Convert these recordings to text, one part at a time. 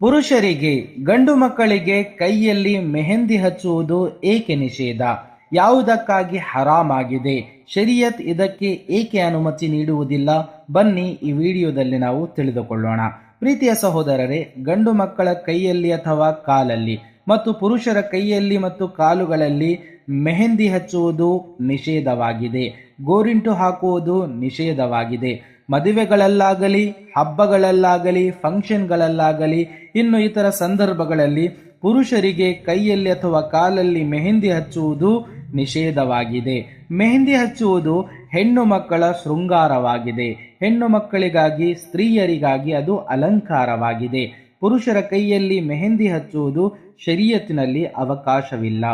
ಪುರುಷರಿಗೆ, ಗಂಡು ಮಕ್ಕಳಿಗೆ ಕೈಯಲ್ಲಿ ಮೆಹಂದಿ ಹಚ್ಚುವುದು ಏಕೆ ನಿಷೇಧ? ಯಾವುದಕ್ಕಾಗಿ ಹರಾಮಾಗಿದೆ ಶರಿಯತ್ ಇದಕ್ಕೆ ಏಕೆ ಅನುಮತಿ ನೀಡುವುದಿಲ್ಲ? ಬನ್ನಿ ಈ ವಿಡಿಯೋದಲ್ಲಿ ನಾವು ತಿಳಿದುಕೊಳ್ಳೋಣ. ಪ್ರೀತಿಯ ಸಹೋದರರೇ, ಗಂಡು ಮಕ್ಕಳ ಕೈಯಲ್ಲಿ ಅಥವಾ ಕಾಲಲ್ಲಿ ಮತ್ತು ಪುರುಷರ ಕೈಯಲ್ಲಿ ಮತ್ತು ಕಾಲುಗಳಲ್ಲಿ ಮೆಹಂದಿ ಹಚ್ಚುವುದು ನಿಷೇಧವಾಗಿದೆ. ಗೋರಿಂಟು ಹಾಕುವುದು ನಿಷೇಧವಾಗಿದೆ. ಮದುವೆಗಳಲ್ಲಾಗಲಿ, ಹಬ್ಬಗಳಲ್ಲಾಗಲಿ ಫಂಕ್ಷನ್ಗಳಲ್ಲಾಗಲಿ ಇನ್ನು ಇತರ ಸಂದರ್ಭಗಳಲ್ಲಿ ಪುರುಷರಿಗೆ ಕೈಯಲ್ಲಿ ಅಥವಾ ಕಾಲಲ್ಲಿ ಮೆಹಂದಿ ಹಚ್ಚುವುದು ನಿಷೇಧವಾಗಿದೆ. ಮೆಹಂದಿ ಹಚ್ಚುವುದು ಹೆಣ್ಣು ಮಕ್ಕಳ ಶೃಂಗಾರವಾಗಿದೆ. ಹೆಣ್ಣು ಮಕ್ಕಳಿಗಾಗಿ, ಸ್ತ್ರೀಯರಿಗಾಗಿ ಅದು ಅಲಂಕಾರವಾಗಿದೆ. ಪುರುಷರ ಕೈಯಲ್ಲಿ ಮೆಹಂದಿ ಹಚ್ಚುವುದು ಶರೀಯತ್ತಿನಲ್ಲಿ ಅವಕಾಶವಿಲ್ಲ.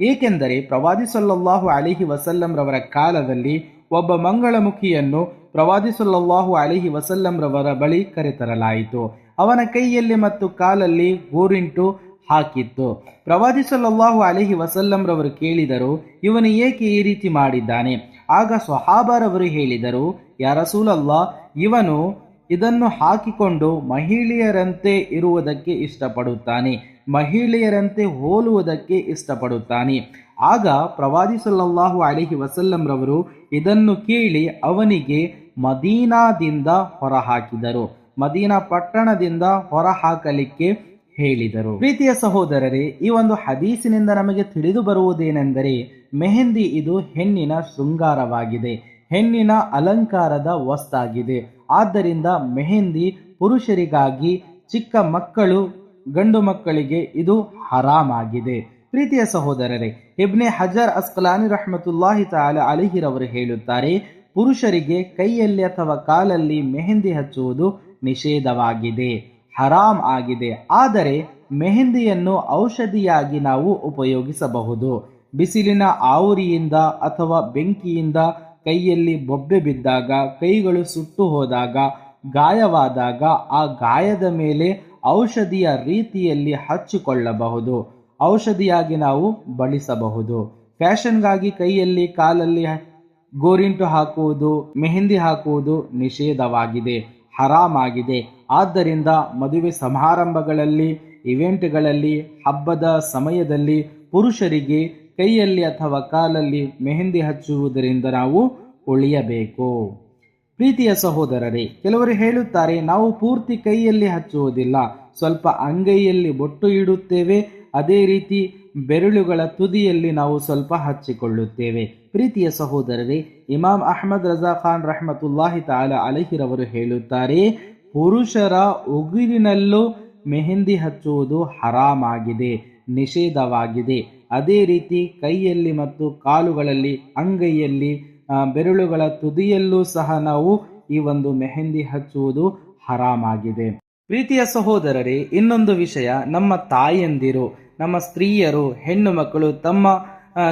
ಏಕೆಂದರೆ ಪ್ರವಾದಿ ಸಲ್ಲಲ್ಲಾಹು ಅಲಿಹಿ ವಸಲ್ಲಂರವರ ಕಾಲದಲ್ಲಿ ಒಬ್ಬ ಮಂಗಳಮುಖಿಯನ್ನು ಪ್ರವಾದಿ ಸಲ್ಲಲ್ಲಾಹು ಅಲಿಹಿ ವಸಲ್ಲಂರವರ ಬಳಿ ಕರೆತರಲಾಯಿತು. ಅವನ ಕೈಯಲ್ಲಿ ಮತ್ತು ಕಾಲಲ್ಲಿ ಗೋರಿಂಟು ಹಾಕಿತ್ತು. ಪ್ರವಾದಿ ಸಲ್ಲಲ್ಲಾಹು ಅಲಿಹಿ ವಸಲ್ಲಂರವರು ಕೇಳಿದರು, ಇವನು ಏಕೆ ಈ ರೀತಿ ಮಾಡಿದ್ದಾನೆ? ಆಗ ಸ್ವಹಾಬರವರು ಹೇಳಿದರು ಯಾರಸೂಲಲ್ಲಾ ಇವನು ಇದನ್ನು ಹಾಕಿಕೊಂಡು ಮಹಿಳೆಯರಂತೆ ಇರುವುದಕ್ಕೆ ಇಷ್ಟಪಡುತ್ತಾನೆ. ಮಹಿಳೆಯರಂತೆ ಹೋಲುವುದಕ್ಕೆ ಇಷ್ಟಪಡುತ್ತಾನೆ. ಆಗ ಪ್ರವಾದಿ ಸಲ್ಲಲ್ಲಾಹು ಅಲಿಹಿ ವಸಲ್ಲಂರವರು ಇದನ್ನು ಕೇಳಿ ಅವನಿಗೆ ಮದೀನಾದಿಂದ ಹೊರಹಾಕಿದರು. ಮದೀನಾ ಪಟ್ಟಣದಿಂದ ಹೊರಹಾಕಲಿಕ್ಕೆ ಹೇಳಿದರು. ಪ್ರೀತಿಯ ಸಹೋದರರೇ, ಈ ಒಂದು ಹದೀಸಿನಿಂದ ನಮಗೆ ತಿಳಿದು ಬರುವುದೇನೆಂದರೆ, ಮೆಹಂದಿ ಇದು ಹೆಣ್ಣಿನ ಶೃಂಗಾರವಾಗಿದೆ. ಹೆಣ್ಣಿನ ಅಲಂಕಾರದ ವಸ್ತಾಗಿದೆ. ಆದ್ದರಿಂದ ಮೆಹಂದಿ ಪುರುಷರಿಗಾಗಿ ಚಿಕ್ಕ ಮಕ್ಕಳು ಗಂಡು ಮಕ್ಕಳಿಗೆ ಇದು ಹರಾಮಾಗಿದೆ. ಪ್ರೀತಿಯ ಸಹೋದರರೇ, ಇಬ್ನೆ ಹಜರ್ ಅಸ್ಕಲಾನಿ ರಹಮತುಲ್ಲಾಹಿ ತಾಲ ಅಲಿಹಿರವರು ಹೇಳುತ್ತಾರೆ, ಪುರುಷರಿಗೆ ಕೈಯಲ್ಲಿ ಅಥವಾ ಕಾಲಲ್ಲಿ ಮೆಹಂದಿ ಹಚ್ಚುವುದು ನಿಷೇಧವಾಗಿದೆ, ಹರಾಮ್ ಆಗಿದೆ. ಆದರೆ ಮೆಹಂದಿಯನ್ನು ಔಷಧಿಯಾಗಿ ನಾವು ಉಪಯೋಗಿಸಬಹುದು. ಬಿಸಿಲಿನ ಆವುರಿಯಿಂದ ಅಥವಾ ಬೆಂಕಿಯಿಂದ ಕೈಯಲ್ಲಿ ಬೊಬ್ಬೆ ಬಿದ್ದಾಗ, ಕೈಗಳು ಸುಟ್ಟು ಹೋದಾಗ, ಗಾಯವಾದಾಗ ಆ ಗಾಯದ ಮೇಲೆ ಔಷಧಿಯ ರೀತಿಯಲ್ಲಿ ಹಚ್ಚಿಕೊಳ್ಳಬಹುದು. ಔಷಧಿಯಾಗಿ ನಾವು ಬಳಸಬಹುದು. ಫ್ಯಾಷನ್ಗಾಗಿ ಕೈಯಲ್ಲಿ, ಕಾಲಲ್ಲಿ ಗೋರಿಂಟು ಹಾಕುವುದು, ಮೆಹಂದಿ ಹಾಕುವುದು ನಿಷೇಧವಾಗಿದೆ, ಹರಾಮಾಗಿದೆ. ಆದ್ದರಿಂದ ಮದುವೆ ಸಮಾರಂಭಗಳಲ್ಲಿ, ಇವೆಂಟ್ಗಳಲ್ಲಿ, ಹಬ್ಬದ ಸಮಯದಲ್ಲಿ ಪುರುಷರಿಗೆ ಕೈಯಲ್ಲಿ ಅಥವಾ ಕಾಲಲ್ಲಿ ಮೆಹಂದಿ ಹಚ್ಚುವುದರಿಂದ ನಾವು ಉಳಿಯಬೇಕು. ಪ್ರೀತಿಯ ಸಹೋದರರೇ, ಕೆಲವರು ಹೇಳುತ್ತಾರೆ, ನಾವು ಪೂರ್ತಿ ಕೈಯಲ್ಲಿ ಹಚ್ಚುವುದಿಲ್ಲ, ಸ್ವಲ್ಪ ಅಂಗೈಯಲ್ಲಿ ಬೊಟ್ಟು ಇಡುತ್ತೇವೆ, ಅದೇ ರೀತಿ ಬೆರಳುಗಳ ತುದಿಯಲ್ಲಿ ನಾವು ಸ್ವಲ್ಪ ಹಚ್ಚಿಕೊಳ್ಳುತ್ತೇವೆ. ಪ್ರೀತಿಯ ಸಹೋದರರೇ ಇಮಾಮ್ ಅಹಮದ್ ರಜಾ ಖಾನ್ ರಹಮತುಲ್ಲಾಹಿ ತಾಲ ಅಲಹಿರವರು ಹೇಳುತ್ತಾರೆ, ಪುರುಷರ ಉಗುರಿನಲ್ಲೂ ಮೆಹಂದಿ ಹಚ್ಚುವುದು ಹರಾಮಾಗಿದೆ, ನಿಷೇಧವಾಗಿದೆ. ಅದೇ ರೀತಿ ಕೈಯಲ್ಲಿ ಮತ್ತು ಕಾಲುಗಳಲ್ಲಿ, ಅಂಗೈಯಲ್ಲಿ ಬೆರಳುಗಳ ತುದಿಯಲ್ಲೂ ಸಹ ನಾವು ಈ ಒಂದು ಮೆಹಂದಿ ಹಚ್ಚುವುದು ಹರಾಮಾಗಿದೆ. ಪ್ರೀತಿಯ ಸಹೋದರರೇ, ಇನ್ನೊಂದು ವಿಷಯ, ನಮ್ಮ ತಾಯಂದಿರು, ನಮ್ಮ ಸ್ತ್ರೀಯರು, ಹೆಣ್ಣು ಮಕ್ಕಳು, ತಮ್ಮ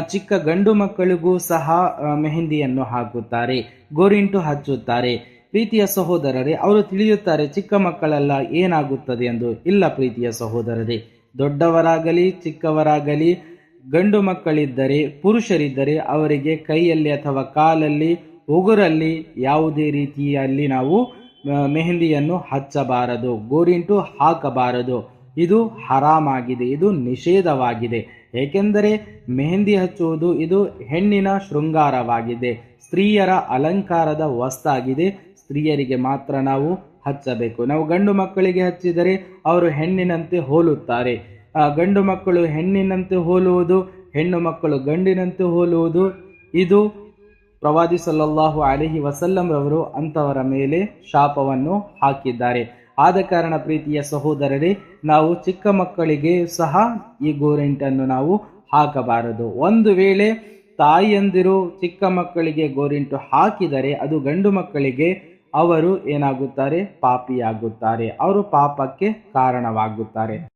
ಚಿಕ್ಕ ಗಂಡು ಮಕ್ಕಳಿಗೂ ಸಹ ಮೆಹಂದಿಯನ್ನು ಹಾಕುತ್ತಾರೆ, ಗೋರಿಂಟು ಹಚ್ಚುತ್ತಾರೆ. ಪ್ರೀತಿಯ ಸಹೋದರರೇ, ಅವರು ತಿಳಿಯುತ್ತಾರೆ, ಚಿಕ್ಕ ಮಕ್ಕಳೆಲ್ಲ ಏನಾಗುತ್ತದೆ ಎಂದು. ಇಲ್ಲ ಪ್ರೀತಿಯ ಸಹೋದರರೇ, ದೊಡ್ಡವರಾಗಲಿ, ಚಿಕ್ಕವರಾಗಲಿ ಗಂಡು ಮಕ್ಕಳಿದ್ದರೆ, ಪುರುಷರಿದ್ದರೆ ಅವರಿಗೆ ಕೈಯಲ್ಲಿ ಅಥವಾ ಕಾಲಲ್ಲಿ, ಉಗುರಲ್ಲಿ ಯಾವುದೇ ರೀತಿಯಲ್ಲಿ ನಾವು ಮೆಹಂದಿಯನ್ನು ಹಚ್ಚಬಾರದು, ಗೋರಿಂಟು ಹಾಕಬಾರದು. ಇದು ಹರಾಮಾಗಿದೆ, ಇದು ನಿಷೇಧವಾಗಿದೆ. ಏಕೆಂದರೆ ಮೆಹಂದಿ ಹಚ್ಚುವುದು, ಇದು ಹೆಣ್ಣಿನ ಶೃಂಗಾರವಾಗಿದೆ. ಸ್ತ್ರೀಯರ ಅಲಂಕಾರದ ವಸ್ತಾಗಿದೆ ಸ್ತ್ರೀಯರಿಗೆ ಮಾತ್ರ ನಾವು ಹಚ್ಚಬೇಕು. ನಾವು ಗಂಡು ಮಕ್ಕಳಿಗೆ ಹಚ್ಚಿದರೆ, ಅವರು ಹೆಣ್ಣಿನಂತೆ ಹೋಲುತ್ತಾರೆ. ಗಂಡು ಮಕ್ಕಳು ಹೆಣ್ಣಿನಂತೆ ಹೋಲುವುದು, ಹೆಣ್ಣು ಮಕ್ಕಳು ಗಂಡಿನಂತೆ ಹೋಲುವುದು. ಇದು ಪ್ರವಾದಿ ಸಲ್ಲಲ್ಲಾಹು ಅಲಿಹಿ ವಸಲ್ಲಂ ರವರು ಅಂತವರ ಮೇಲೆ ಶಾಪವನ್ನು ಹಾಕಿದ್ದಾರೆ. ಆದ ಕಾರಣ ಪ್ರೀತಿಯ ಸಹೋದರರೇ, ನಾವು ಚಿಕ್ಕ ಮಕ್ಕಳಿಗೆ ಸಹ ಈ ಗೋರೆಂಟನ್ನು ನಾವು ಹಾಕಬಾರದು. ಒಂದು ವೇಳೆ ತಾಯಿಯಂದಿರು ಚಿಕ್ಕ ಮಕ್ಕಳಿಗೆ ಗೋರಿಂಟು ಹಾಕಿದರೆ ಅದು ಗಂಡು ಮಕ್ಕಳಿಗೆ ಅವರು ಏನಾಗುತ್ತಾರೆ? ಪಾಪಿಯಾಗುತ್ತಾರೆ. ಅವರು ಪಾಪಕ್ಕೆ ಕಾರಣವಾಗುತ್ತಾರೆ.